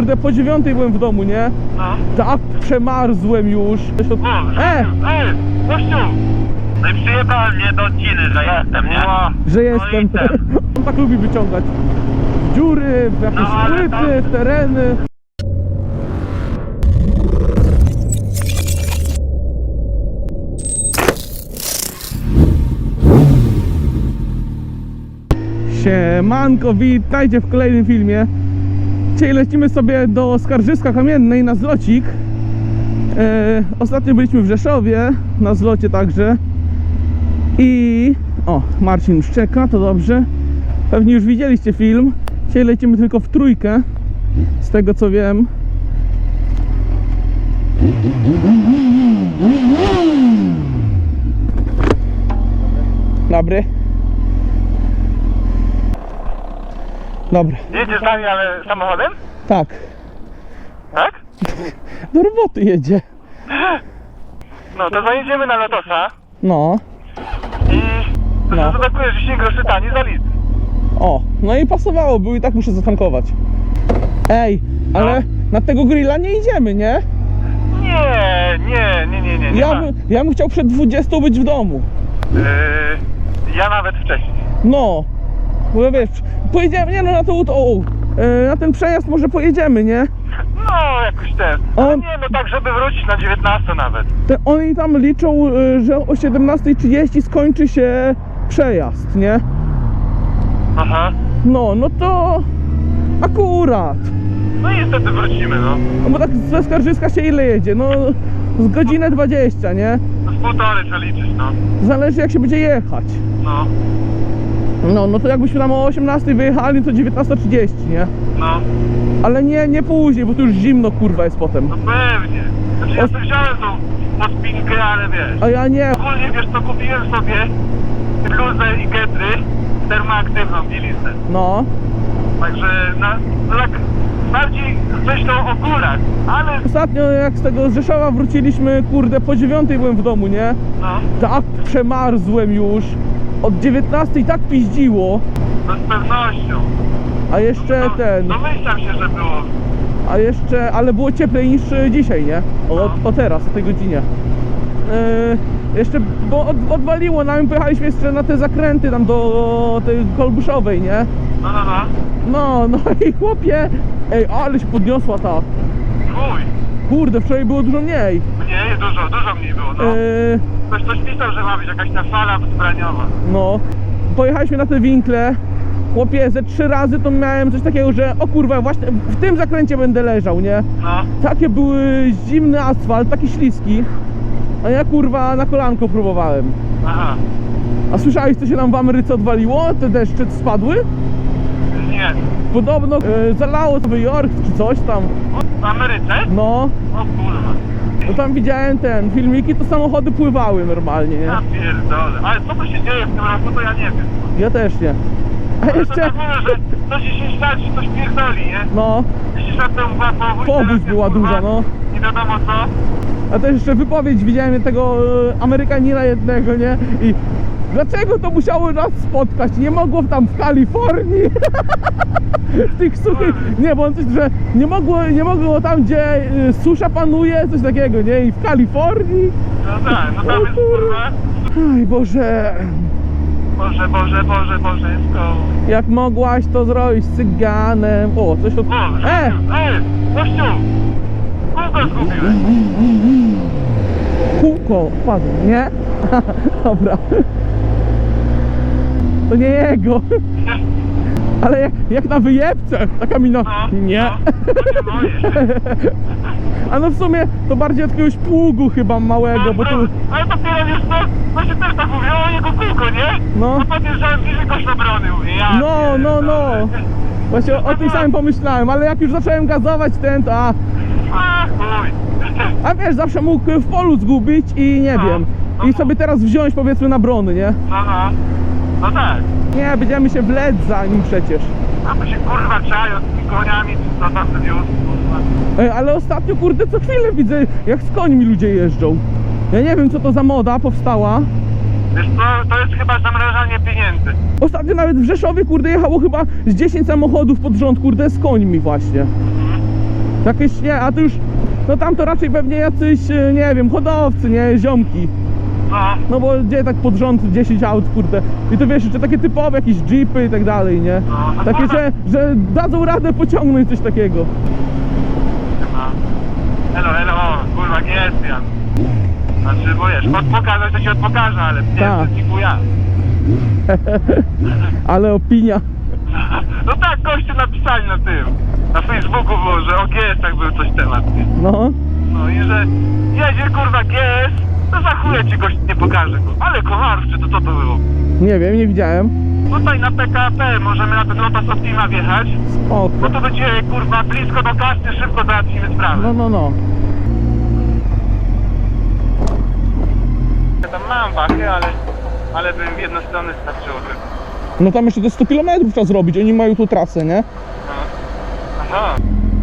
Kurde, po dziewiątej byłem w domu, nie? No. Tak przemarzłem już. O, E, Ej, gościu! No i przyjechał mnie do odciny, że jestem, nie? że No jestem. i ten. On tak lubi wyciągać w dziury, w jakieś No, ale płyty, tam- w tereny. Siemanko, witajcie w kolejnym filmie. Dzisiaj lecimy sobie do Skarżyska Kamiennej na zlocik. E, ostatnio byliśmy w Rzeszowie, na zlocie także. I... O, Marcin już czeka, to dobrze. Pewnie już widzieliście film. Dzisiaj lecimy tylko w trójkę, z tego co wiem. Dobry. Dobra, Jedzie z nami, ale samochodem? tak. Tak? Do roboty jedzie. No to zajedziemy na Lotosa No. i No. no. zatakujesz 10 groszy taniej za litr. O, no i pasowało, bo i tak muszę zatankować. Ej, ale na tego grilla nie idziemy, nie? Nie, nie, nie, nie, nie. nie Ja, ma. by, ja bym chciał przed 20 być w domu. Yy, ja nawet wcześniej. No. Bo wiesz, pojedziemy, nie no na to, o, e, na ten przejazd może pojedziemy, nie? No, jakoś ten. Ale On- nie, no tak, żeby wrócić na 19 nawet. Te, oni tam liczą, e, że o 17.30 skończy się przejazd, nie? Aha. No, no to akurat. No i niestety wrócimy, no. No bo tak ze Skarżyska się ile jedzie? No z godzinę 20, nie? No z półtorej trzeba liczyć, no. Zależy jak się będzie jechać. No, No, no to jakbyśmy tam o 18 wyjechali, to 19.30, nie? no. Ale nie, nie później, bo tu już zimno kurwa jest potem. No pewnie. Znaczy ja sobie wziąłem tą podpinkę, ale wiesz. A ja nie. Ogólnie wiesz co, kupiłem sobie bluzę i getry termoaktywną, bieliznę. No. Także na, no tak bardziej myślą o górach, ale Ostatnio jak z tego Rzeszowa wróciliśmy, kurde, po dziewiątej byłem w domu, nie? no, Tak przemarzłem już. Od 19 tak piździło. no z pewnością. A jeszcze No, ten. Domyślam się, że było. A jeszcze, ale było cieplej niż e, dzisiaj, nie? O, o teraz, o tej godzinie. Yy, jeszcze, bo od, odwaliło nam, pojechaliśmy jeszcze na te zakręty tam do tej Kolbuszowej, nie? No, no, no. No, no i chłopie, ej, ale się podniosła ta. Chuj. Kurde, wczoraj było dużo mniej. Mniej, dużo, dużo mniej było, no. Yy, Ktoś coś pisał, że ma być jakaś ta fala wzbraniowa. no, pojechaliśmy na te winkle. Chłopie, ze trzy razy to miałem coś takiego, że o kurwa, właśnie w tym zakręcie będę leżał, nie? No. Takie były zimny asfalt, taki śliski. A ja kurwa na kolanko próbowałem. Aha. A słyszałeś co się nam w Ameryce odwaliło? Te deszcze spadły? Nie. Podobno e, zalało Nowy Jork czy coś tam. Ameryce? No, O kurwa. no tam widziałem ten filmiki, to samochody pływały normalnie, nie? Ja pierdolę. Ale co tu się dzieje w tym roku, to ja nie wiem. Ja też nie. A to jeszcze, tak mówię, że coś 10 lat się coś pierdoli, nie? no, 10 lat temu była powódź, Powódź teraz jest, była kurwa, duża, no. Nie wiadomo co. a też jeszcze wypowiedź widziałem tego e, Amerykanina jednego, nie? I dlaczego to musiało nas spotkać? Nie mogło tam w Kalifornii. W tych suchych, nie, bo on coś, że nie mogło, nie mogło tam, gdzie y, susza panuje, coś takiego, nie? I w Kalifornii. No tak, no tam jest kurwa. Aj Boże, Boże, Boże, Boże, Boże, jest to... jak mogłaś to zrobić z cyganem? O, coś od... O, E! Ej, gościu! Kółko zgubiłeś. Kółko wpadło, nie? Dobra. To nie jego. Ale jak, jak na wyjebce, taka mina. No, Nie. No, to. A no w sumie to bardziej od jakiegoś pługu chyba małego, bo tu... Ale dopiero wiesz co, właśnie też tak mówię, o jego kółko, nie? No. Podjeżdżałem bliżej kosztobrony, mówię, ja No, no, no. pierdolę. Właśnie o, o tym samym pomyślałem, ale jak już zacząłem gazować ten, to a... A, chuj. A wiesz, zawsze mógł w polu zgubić i nie No. wiem. I sobie teraz wziąć powiedzmy na brony, nie? No, no. Tak. Nie, będziemy się wlec za nim przecież. A by się kurwa czają z tymi koniami, czy co tam kurwa. Ej, ale ostatnio, kurde, co chwilę widzę, jak z końmi ludzie jeżdżą. Ja nie wiem, co to za moda powstała. Wiesz co, to jest chyba zamrażanie pieniędzy. Ostatnio nawet w Rzeszowie, kurde, jechało chyba z 10 samochodów pod rząd, kurde, z końmi właśnie. Jakieś, nie, a to już, no tam to raczej pewnie jacyś, e, nie wiem, hodowcy, nie, ziomki. No, bo gdzie tak pod rząd 10 aut, kurde. I to wiesz, jeszcze takie typowe, jakieś jeepy i tak dalej, nie? Takie, że, że dadzą radę pociągnąć coś takiego. chyba. Elo, elo, kurwa, nie jest Jan. Znaczy, bo wiesz, pokazać to się od pokaże, ale nie Tak. jest ja. Ale opinia. No tak, goście napisali na tym. Na Facebooku było, że o GS-ach był coś temat. nie? No, No i że jedzie kurwa GS, to za chuja ci gość nie pokaże. kurwa. Ale Kowarów, czy to co to było? nie wiem, nie widziałem. Tutaj na PKP możemy na ten Lotus Optima wjechać, bo Spoko. to będzie kurwa blisko do kasty, szybko załatwimy sprawę. No, no, no. Ja tam mam wachy, ale, ale bym w jedną stronę starczyło tylko. No tam jeszcze te 100 km trzeba zrobić, oni mają tu trasę, nie? No. Aha,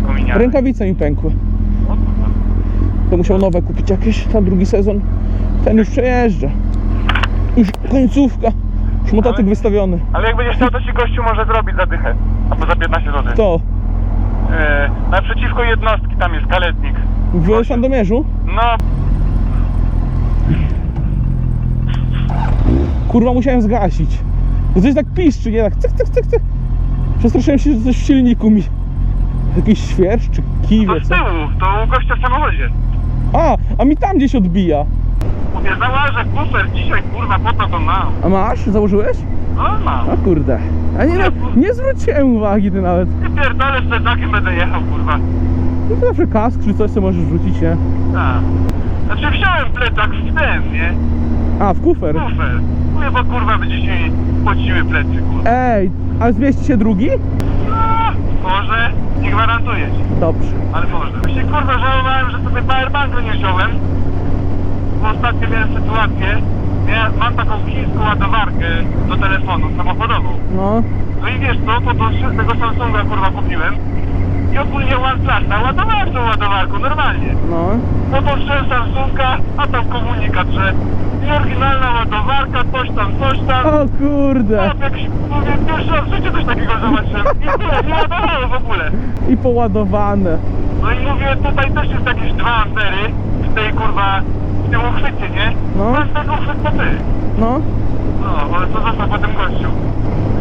kominiarek. Rękawice mi pękły. Musiał nowe kupić jakieś na drugi sezon. Ten już przejeżdża. Już końcówka. Już motocykl Ale- wystawiony. Ale jak będziesz chciał, to ci gościu może zrobić za dychę. Albo za 15 zł. To, E, naprzeciwko jednostki tam jest kaletnik. w Sandomierzu? No, Kurwa musiałem zgasić. Bo coś tak piszczy, nie tak cyk, cyk, cyk, cyk. Przestraszyłem się, że coś w silniku mi... Jakiś świercz czy to kiwie, z co? tyłu, to u gościa w samochodzie. A, a mi tam gdzieś odbija. Mówię, założę kufer dzisiaj, kurwa, po to to mam. A masz? Założyłeś? No mam. A kurde. A nie, nie zwróciłem uwagi ty nawet. Ty pierdolę z plecakiem będę jechał, kurwa. No to zawsze kask czy coś, co możesz rzucić, nie? Tak. Znaczy wziąłem plecak w ten, nie? A, w kufer. Kufer. Mówię, bo kurwa będzie się mi pociły plecy, kurwa. Ej, a zmieści się drugi? No, może, nie gwarantuję ci. Dobrze. Ale może. Właśnie kurwa żałowałem, że sobie powerbanku nie wziąłem. Bo ostatnio miałem sytuację. Ja mam taką chińską ładowarkę do telefonu samochodową. No, No i wiesz co, to do tego Samsunga kurwa kupiłem. I ogólnie OnePlusa ładowałem tą ładowarką normalnie. no. No to wszedł Samsunga, a tam komunikat, że nieoryginalna ładowarka, coś tam, coś tam. O kurde. No, jak mówię, pierwszy raz w życiu coś takiego zobaczyłem. I tyle, nie ładowało w ogóle. I poładowane. No i mówię, tutaj też jest jakieś 2 ampery w tej kurwa, w tym uchwycie, nie? No. To jest ten uchwyt to ty. No, No, ale co został po tym gościu.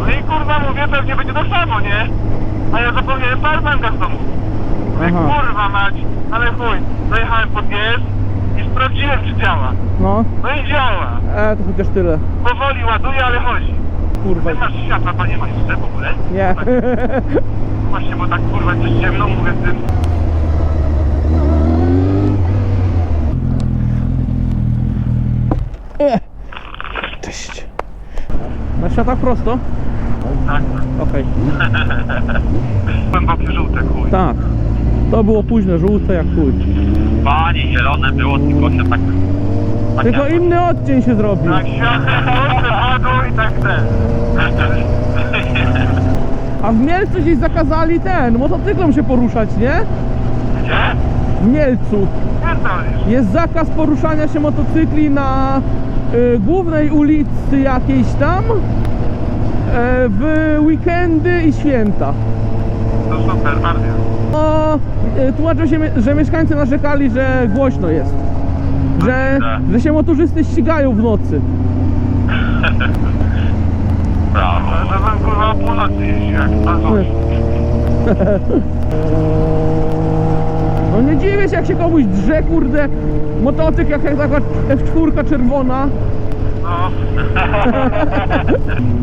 No i kurwa mówię, pewnie będzie to samo, nie? A ja zapomniałem powerbanka w domu. Mówię, Aha. kurwa mać, ale chuj, dojechałem pod GS i sprawdziłem czy działa. no. No i działa. E, to chociaż tyle. Powoli ładuje, ale chodzi. Kurwa. Ty masz światła, to nie ma jeszcze w ogóle? Nie. Tak, właśnie, bo tak kurwa coś ciemno mówię z tym. E. Cześć. Na światach prosto? Tak, Okej. głębokie żółte chuj. Tak. To było późne, żółte jak chuj. Panie, zielone było, tylko się tak... tak Tylko jakoś- inny odcień się zrobił. Tak, światło, słońce padło i tak ten. A w Mielcu gdzieś zakazali ten, motocyklom się poruszać, nie? Gdzie? W Mielcu. Pierdolisz. Jest zakaz poruszania się motocykli na głównej ulicy jakiejś tam y, w weekendy i święta. To super, bardzo. O, y, tłumaczą się, że mieszkańcy narzekali, że głośno jest. Że, że się motorzysty ścigają w nocy. Brawo. Ale to bym kurwa o północy jeździł, jak na. No nie dziwię się jak się komuś drze, kurde, motocykl jak, jak taka F4 czerwona. No.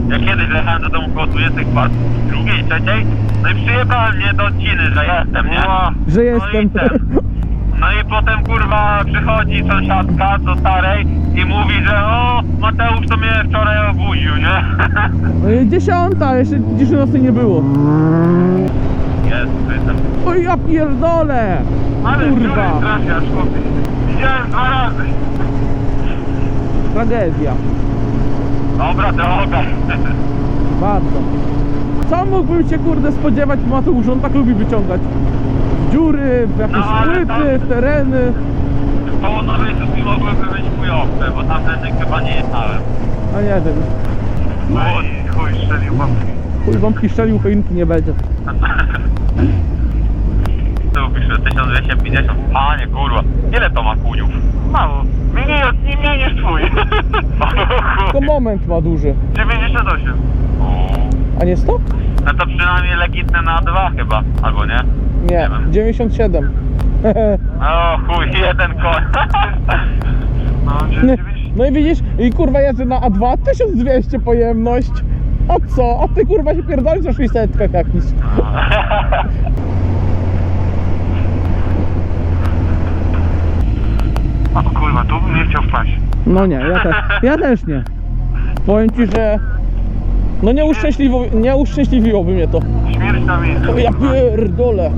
Ja kiedyś jechałem do domu koło 20 par, drugiej, trzeciej, no i przyjechałem mnie do odciny, że jestem, nie? Że No i jestem. ten. No i potem kurwa przychodzi sąsiadka do starej i mówi, że o Mateusz to mnie wczoraj obudził, nie? No i dziesiąta, jeszcze nocnej nie było. Jest. Oj ja pierdolę! Ale Kurwa, trafiasz, chłopie. Widziałem dwa razy. tragedia. Dobra droga. Bardzo. Co mógłbym się kurde spodziewać po Mateuszu? On tak lubi wyciągać w dziury, w jakieś No, ale skryty, tam- w tereny. Koło nowej mi mogłyby być chujowe, bo tam ten chyba nie jechałem. A nie wiem. No i chuj, strzelił bombki. Chuj wątki szczelił, choinki nie będzie. Tu pisze 1250. Panie kurwa, ile to ma kuniów? Mało. Mniej, od- nie mniej niż twój. Tylko moment ma duży. 98. A nie 100? No to przynajmniej legitne na dwa chyba, albo nie? Nie, wiem. 97. O chuj, jeden koń. No, No, 99. no i widzisz, i kurwa jeżdżę na A2, 1200 pojemność. A co? A ty kurwa się pierdolisz o 600 jakiś. O kurwa, tu bym nie chciał wpaść. No nie, ja, te, ja też nie. Powiem ci, że no nie uszczęśliwo, nie uszczęśliwiłoby mnie to. Śmierć na miejscu. O, ja pierdolę.